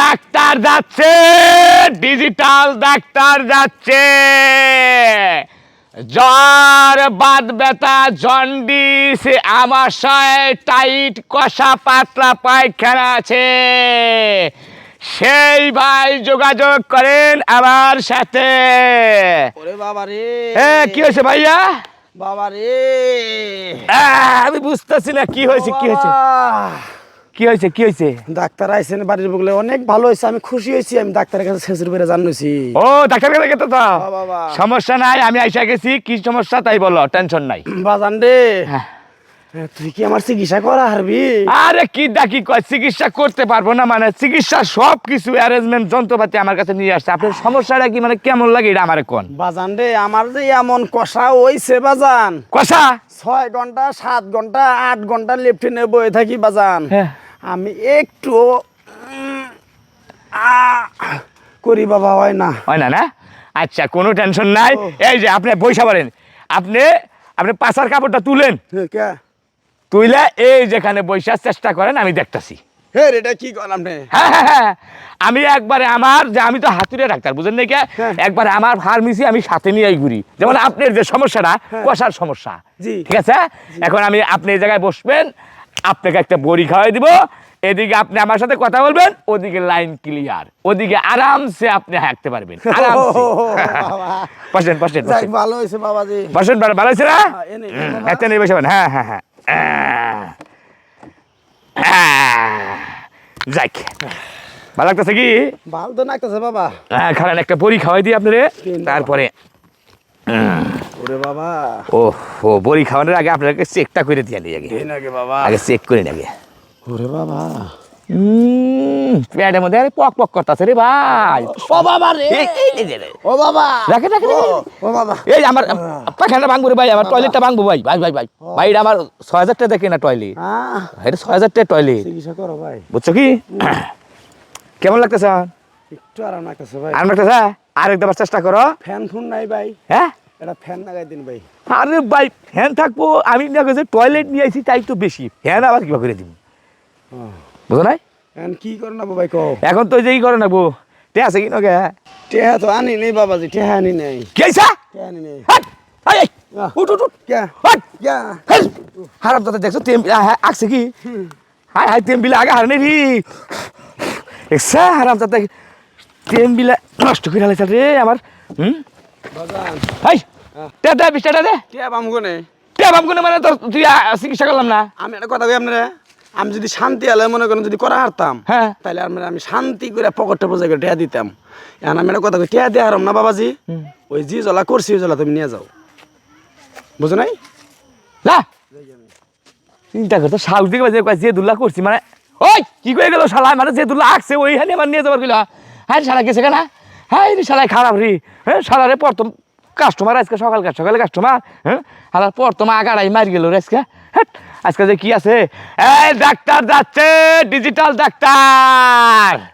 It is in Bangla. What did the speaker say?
ডাক্তার যাচ্ছে ডিজিটাল ডাক্তার যাচ্ছে। জ্বর বাদ ব্যথা জন্ডিস আমাশয় টাইট কষা পাতলা পায়খানা আছে। সেই ভাই যোগাযোগ করেন আমার সাথে। ওরে বাবা রে। এ কি হয়েছে ভাইয়া? বাবা রে। আমি বুঝতেছি না কি হয়েছে কি হয়েছে? কি হয়েছে কি হয়েছে? ডাক্তার আইছেন বাড়ির বগলে অনেক ভালো হয়েছে আমি খুশি হয়েছি আমি ডাক্তারের কাছে শেষের বেড়ে ও ডাক্তার কাছে গেছো তো? সমস্যা নাই আমি আইসা গেছি কি সমস্যা তাই বলো টেনশন নাই। বাজান রে হ্যাঁ। তুই কি আমার চিকিৎসা করা হারবি? আরে কি ডাকি কয় চিকিৎসা করতে পারব না মানে চিকিৎসা সব কিছু অ্যারেঞ্জমেন্ট যন্ত্রপাতি আমার কাছে নিয়ে আসছে। আপনার সমস্যাটা কি মানে কেমন লাগে এটা আমার কোন? বাজান রে আমার যে এমন কষা হইছে বাজান। কষা? ছয় ঘণ্টা সাত ঘণ্টা আট ঘণ্টা লেফটিনে বয়ে থাকি বাজান। হ্যাঁ। আমি একটু করি বাবা হয় না। হয় না না? আচ্ছা কোনো টেনশন নাই। এই যে আপনি পয়সা পারেন আপনি আপনি পাশার কাপড়টা তুলেন। তুইলে এই যেখানে বৈশার চেষ্টা করেন আমি দেখতাছি। হে রে, এটা কি করলাম হ্যাঁ হ্যাঁ হ্যাঁ আমি একবারে আমার যে আমি তো হাতুড়ে ডাক্তার বুঝেন নাকি। একবারে আমার ফার্মেসি আমি সাথে নিয়েই ঘুরি। যেমন আপনার যে সমস্যাটা কষার সমস্যা। ঠিক আছে? এখন আমি আপনি এই জায়গায় বসবেন আপনাকে একটা বড়ি খাওয়াই দিব। এদিকে আপনি আমার সাথে কথা বলবেন ওদিকে লাইন ক্লিয়ার। ওদিকে আরামসে আপনি হাঁকতে পারবেন। আরামসে। বসেন বসেন বসেন। ভালো হয়েছে বাবাজি। বসেন ভালো আছে না? হ্যাঁ। নিয়ে বসে হ্যাঁ হ্যাঁ হ্যাঁ। আহ, যাক। ভালো লাগতেছে কি? ভালো তো নাকতেছে বাবা। হ্যাঁ খারান একটা বড়ি খাওয়াই দিই আপনারে। তারপরে ওরে বাবা। ও ও বড়ি খাওয়ানোর আগে আপনাকে চেকটা করে দিয়ে নিই আগে। বাবা। আগে চেক করে আগে। ওরে বাবা। পেটের মধ্যে আরে পক পক করতেছে রে ভাই। ও বাবা রে। ও বাবা। রাখে, রাখে। ও, বাবা। এই আমার পাখানটা ভাঙবো রে ভাই আমার টয়লেটটা ভাঙবো ভাই ভাই ভাই ভাই। ভাই এটা আমার ছয় হাজার টাকা দেখে না টয়লেট এটা ছয় হাজার টাকা টয়লেট চিকিৎসা করো ভাই। বুঝছ কি? কেমন লাগতেছে? একটু আরাম লাগতেছে ভাই। আর লাগতেছে? আর একবার চেষ্টা করো। ফ্যান ফোন নাই ভাই। হ্যাঁ? এটা ফ্যান লাগাই দিন ভাই। আরে ভাই ফ্যান থাকব আমি না যে টয়লেট নিয়ে আইছি তাই তো বেশি। ফ্যান আবার কিবা করে দিব? বুঝো নাই? এখন কি করে নেব ভাই কও? এখন তো যেই করে নেব। তে আছে কি নগে? টেহা তো আনি নেই বাবাজি টেহা আনি নেই। কি আইসা টেহা আনি নেই। এই, আহ। উঠ উঠ উঠ। কে? হাট কে? হারাম দাদা দেখছ তেম আগছে কি? হাই হাই বিলা আগে হারনে রি। দেখছা হারাম দাদা বিলা নষ্ট করে হালাইছে রে আমার। হুম? বাজান। হাই দে দে বিশটা দে টেহা পাম কোনে তে বাম কোনে মানে তোর তুই চিকিৎসা করলাম না। আমি একটা কথা কই আপনারা? আমি যদি শান্তি আলে মনে করেন যদি করা হারতাম হ্যাঁ। তাহলে আপনারা আমি শান্তি করে পকেটে বোঝা করে টেহা দিতাম। এখন আমি একটা কথা কই টেহা দিয়ে হারাম না বাবাজি? ওই জি জলা করছি ওই জলা তুমি নিয়ে যাও। বুঝো নাই? না চিন্তা করতো শাল দিকে বাজে যে দুল্লা করছি মানে ওই কি করে গেল শালা? মানে যে দুল্লা আঁকছে ওই হানি আমার নিয়ে যাবার গেল হ্যাঁ শালা গেছে কেনা? হ্যাঁ শালায় খারাপ রি। হ্যাঁ শালারে প্রথম কাস্টমার আজকে সকাল সকালে কাস্টমার হ্যাঁ? পর তোমার আগাড়াই মার গেল আজকে আজকে যে কি আছে? এই ডাক্তার যাচ্ছে ডিজিটাল ডাক্তার!